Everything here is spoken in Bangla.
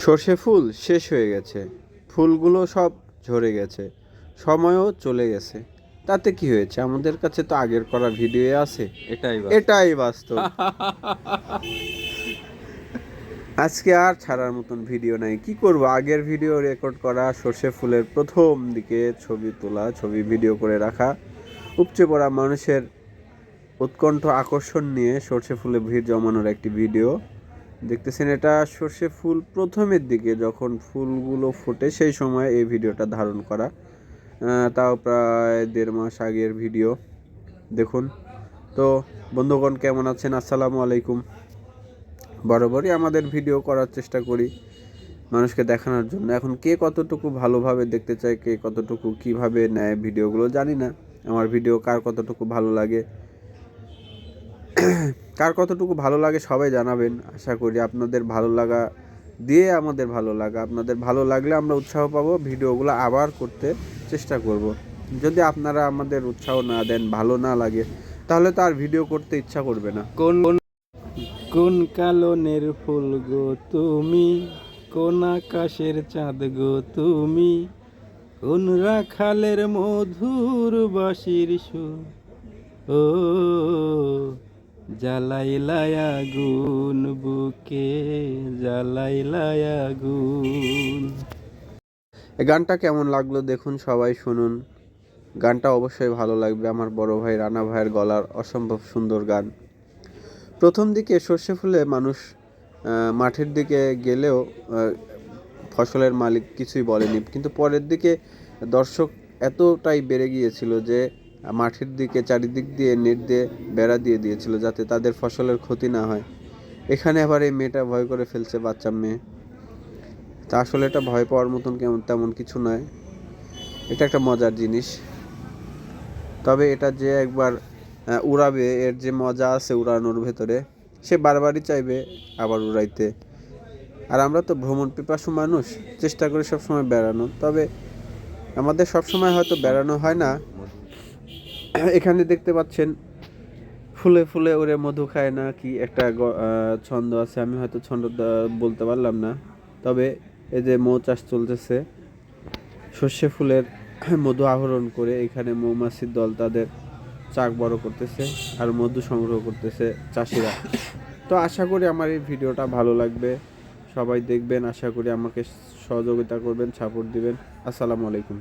সর্ষে ফুল শেষ হয়ে গেছে। ফুলগুলো সব ঝরে গেছে। সময়ও চলে গেছে। তাতে কি হয়েছে? আমাদের কাছে তো আগের করা ভিডিও আছে। এটাই এটাই বাস্তব। আজকে আর ছাড়ার মতন ভিডিও নাই। কি করব? আগের ভিডিও রেকর্ড করা সর্ষে ফুলের প্রথম দিকে ছবি তোলা ছবি ভিডিও করে রাখা উপচে পড়া মানুষের উৎকণ্ঠ আকর্ষণ নিয়ে সর্ষে ফুলে ভিড় জমানোর একটি ভিডিও দেখতেছেন এটা সর্ষে ফুল প্রথমের দিকে যখন ফুলগুলো ফোটে সেই সময় এই ভিডিওটা ধারণ করা। তাও প্রায় দেড় মাস আগের ভিডিও। দেখুন। তো বন্ধুগণ, কেমন আছেন? আসসালামু আলাইকুম। বরাবরই আমাদের ভিডিও করার চেষ্টা করি মানুষকে দেখানোর জন্য। এখন কে কতটুকু ভালোভাবে দেখতে চায়, কে কতটুকু কীভাবে নেয় ভিডিওগুলো জানি না। আমার ভিডিও কার কতটুকু ভালো লাগে কার কতটুকু ভালো লাগে সবাই জানাবেন, আশা করি আপনাদের ভালো লাগা দিয়ে আমাদের ভালো লাগা। আপনাদের ভালো লাগলে আমরা উৎসাহ পাবো, ভিডিওগুলো আবার করতে চেষ্টা করব। যদি আপনারা আমাদের উৎসাহ না দেন, ভালো না লাগে, তাহলে তো আর ভিডিও করতে ইচ্ছা করবে না। কোন কোন কালনের ফুল গো তুমি? কোন আকাশের চাঁদ গো তুমি? কোন রাখালের মধুর বাঁশির সুর? ও জ্বালাইলাই আগুন বুকে জ্বালাইলাই আগুন এই গানটা কেমন লাগল দেখুন সবাই শুনুন। গানটা অবশ্যই ভালো লাগবে আমার বড় ভাই রানা ভাইয়ের গলার অসম্ভব সুন্দর গান। প্রথম দিকে সর্ষে ফুলে মানুষ মাঠের দিকে গেলেও ফসলের মালিক কিছুই বলেনি। কিন্তু পরের দিকে দর্শক এতটাই বেড়ে গিয়েছিল যে মাঠের দিকে, চারিদিক দিয়ে নেট দিয়ে বেড়া দিয়ে দিয়েছিল যাতে তাদের ফসলের ক্ষতি না হয়। এখানে আবার এই মেয়েটা ভয় করে ফেলছে, বাচ্চা মেয়ে। তা আসলে এটা ভয় পাওয়ার মতন কেমন, তেমন কিছু নয়। এটা একটা মজার জিনিস। তবে এটা যে একবার উড়াবে, এর যে মজা আছে উড়ানোর ভেতরে, সে বারবারই চাইবে আবার উড়াইতে। আর আমরা তো ভ্রমণ পিপাসু মানুষ, চেষ্টা করি সবসময় বেড়ানো তবে আমাদের সবসময় হয়তো বেড়ানো হয় না। এখানে দেখতে পাচ্ছেন, ফুলে ফুলে ওরে মধু খায় না কি একটা ছন্দ আছে, আমি হয়তো ছন্দ বলতে পারলাম না। তবে এই যে মৌ চাষ চলতেছে, সর্ষে ফুলের মধু আহরণ করে এখানে মৌমাছির দল তাদের চাক বড় করতেছে আর মধু সংগ্রহ করতেছে চাষিরা। তো আশা করি আমার এই ভিডিওটা ভালো লাগবে। সবাই দেখবেন, আশা করি আমাকে সহযোগিতা করবেন সাপোর্ট দিবেন। আসসালামু আলাইকুম।